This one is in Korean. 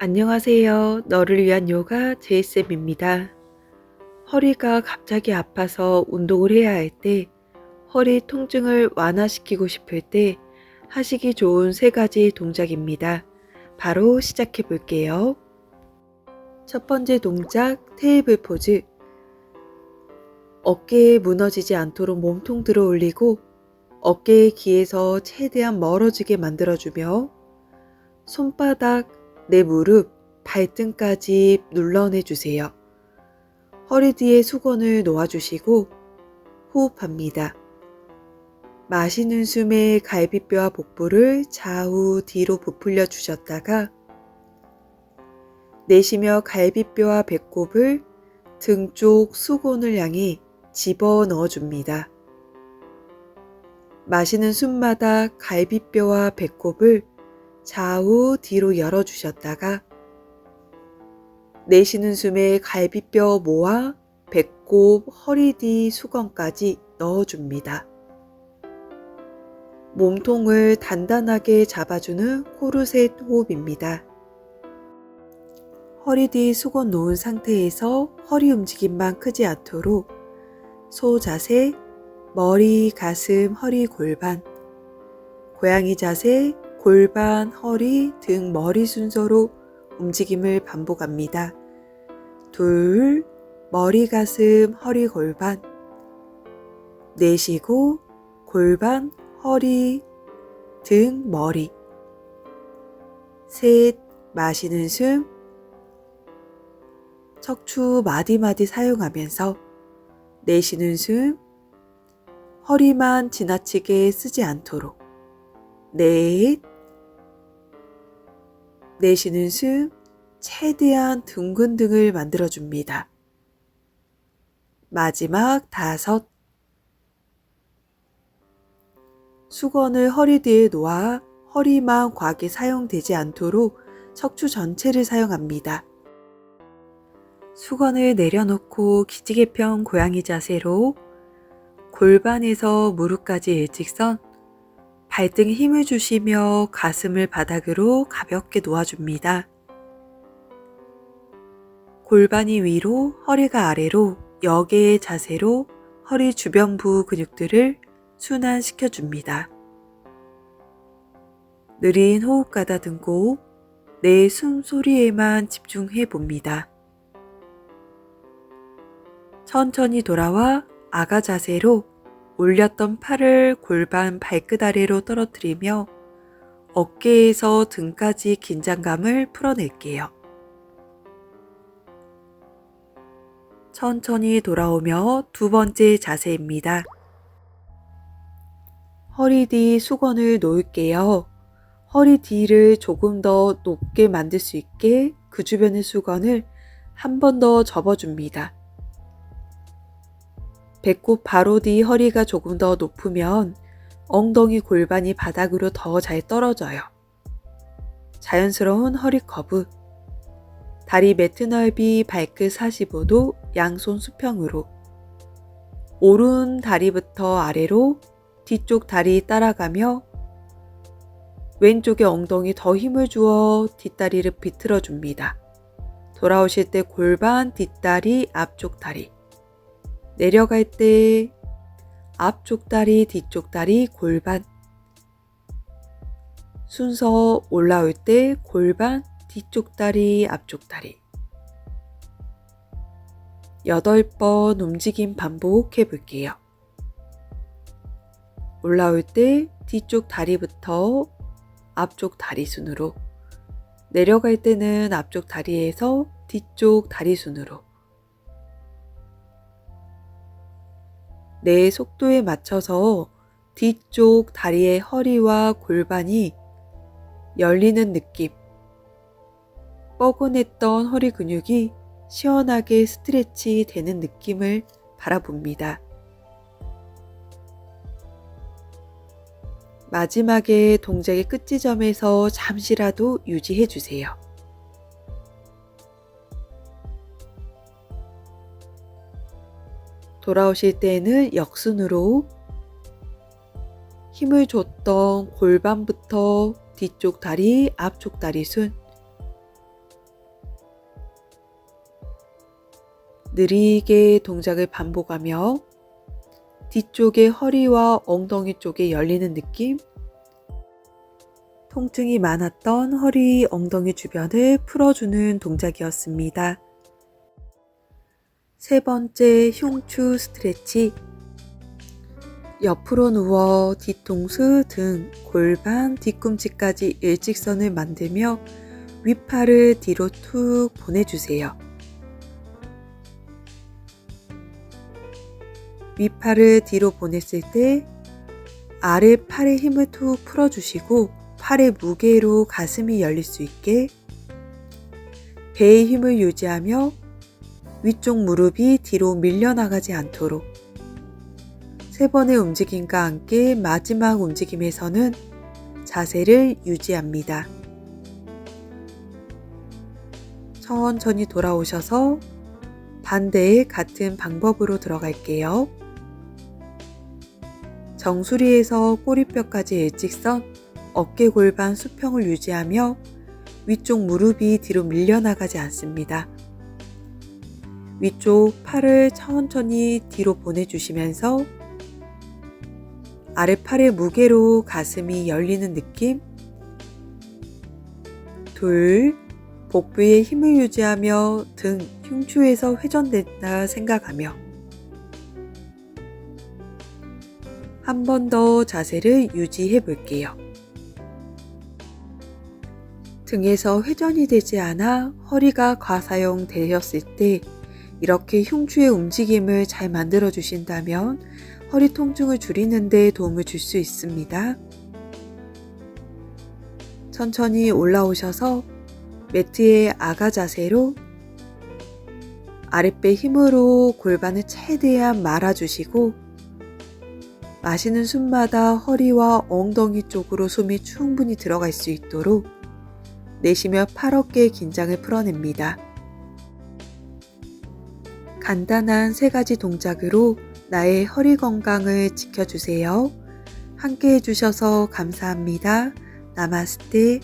안녕하세요. 너를 위한 요가 제이쌤입니다. 허리가 갑자기 아파서 운동을 해야 할 때, 허리 통증을 완화시키고 싶을 때 하시기 좋은 세 가지 동작입니다. 바로 시작해 볼게요. 첫 번째 동작, 테이블 포즈. 어깨에 무너지지 않도록 몸통 들어 올리고 어깨의 기에서 최대한 멀어지게 만들어주며 손바닥, 내 무릎, 발등까지 눌러내 주세요. 허리 뒤에 수건을 놓아주시고 호흡합니다. 마시는 숨에 갈비뼈와 복부를 좌우 뒤로 부풀려 주셨다가 내쉬며 갈비뼈와 배꼽을 등 쪽 수건을 향해 집어 넣어 줍니다. 마시는 숨마다 갈비뼈와 배꼽을 좌우 뒤로 열어주셨다가 내쉬는 숨에 갈비뼈 모아 배꼽, 허리 뒤 수건까지 넣어줍니다. 몸통을 단단하게 잡아주는 코르셋 호흡입니다. 허리 뒤 수건 놓은 상태에서 허리 움직임만 크지 않도록 소 자세, 머리, 가슴, 허리, 골반, 고양이 자세, 골반, 허리, 등, 머리 순서로 움직임을 반복합니다. 둘, 머리, 가슴, 허리, 골반. 내쉬고 골반, 허리, 등, 머리. 셋, 마시는 숨. 척추 마디마디 사용하면서 내쉬는 숨. 허리만 지나치게 쓰지 않도록. 넷. 내쉬는 숨 최대한 둥근 등을 만들어줍니다. 마지막 다섯. 수건을 허리 뒤에 놓아 허리만 과하게 사용되지 않도록 척추 전체를 사용합니다. 수건을 내려놓고 기지개편 고양이 자세로 골반에서 무릎까지 일직선, 발등에 힘을 주시며 가슴을 바닥으로 가볍게 놓아줍니다. 골반이 위로, 허리가 아래로 역의 자세로 허리 주변 부 근육들을 순환시켜 줍니다. 느린 호흡 가다듬고 내 숨소리에만 집중해 봅니다. 천천히 돌아와 아가 자세로 올렸던 팔을 골반 발끝 아래로 떨어뜨리며 어깨에서 등까지 긴장감을 풀어낼게요. 천천히 돌아오며 두 번째 자세입니다. 허리 뒤 수건을 놓을게요. 허리 뒤를 조금 더 높게 만들 수 있게 그 주변의 수건을 한 번 더 접어줍니다. 배꼽 바로 뒤 허리가 조금 더 높으면 엉덩이 골반이 바닥으로 더 잘 떨어져요. 자연스러운 허리 커브. 다리 매트 넓이 발끝 45도 양손 수평으로. 오른 다리부터 아래로 뒤쪽 다리 따라가며 왼쪽에 엉덩이 더 힘을 주어 뒷다리를 비틀어 줍니다. 돌아오실 때 골반, 뒷다리, 앞쪽 다리. 내려갈 때 앞쪽 다리, 뒤쪽 다리, 골반. 순서 올라올 때 골반, 뒤쪽 다리, 앞쪽 다리. 여덟 번 움직임 반복해 볼게요. 올라올 때 뒤쪽 다리부터 앞쪽 다리 순으로. 내려갈 때는 앞쪽 다리에서 뒤쪽 다리 순으로. 내 속도에 맞춰서 뒤쪽 다리의 허리와 골반이 열리는 느낌. 뻐근했던 허리 근육이 시원하게 스트레치 되는 느낌을 바라봅니다. 마지막에 동작의 끝 지점에서 잠시라도 유지해 주세요. 돌아오실 때에는 역순으로 힘을 줬던 골반부터 뒤쪽 다리, 앞쪽 다리 순. 느리게 동작을 반복하며 뒤쪽의 허리와 엉덩이 쪽에 열리는 느낌, 통증이 많았던 허리, 엉덩이 주변을 풀어주는 동작이었습니다. 세 번째 흉추 스트레치. 옆으로 누워 뒤통수, 등, 골반, 뒤꿈치까지 일직선을 만들며 윗팔을 뒤로 툭 보내주세요. 윗팔을 뒤로 보냈을 때 아래 팔에 힘을 툭 풀어주시고 팔의 무게로 가슴이 열릴 수 있게 배의 힘을 유지하며 위쪽 무릎이 뒤로 밀려나가지 않도록 세 번의 움직임과 함께 마지막 움직임에서는 자세를 유지합니다. 천천히 돌아오셔서 반대의 같은 방법으로 들어갈게요. 정수리에서 꼬리뼈까지 일직선, 어깨 골반 수평을 유지하며 위쪽 무릎이 뒤로 밀려나가지 않습니다. 위쪽 팔을 천천히 뒤로 보내주시면서 아래팔의 무게로 가슴이 열리는 느낌. 둘, 복부에 힘을 유지하며 등 흉추에서 회전된다 생각하며 한 번 더 자세를 유지해 볼게요. 등에서 회전이 되지 않아 허리가 과사용 되었을 때 이렇게 흉추의 움직임을 잘 만들어 주신다면 허리 통증을 줄이는 데 도움을 줄 수 있습니다. 천천히 올라오셔서 매트의 아가 자세로 아랫배 힘으로 골반을 최대한 말아주시고 마시는 숨마다 허리와 엉덩이 쪽으로 숨이 충분히 들어갈 수 있도록 내쉬며 팔 어깨의 긴장을 풀어냅니다. 간단한 세 가지 동작으로 나의 허리 건강을 지켜주세요. 함께 해주셔서 감사합니다. 나마스테.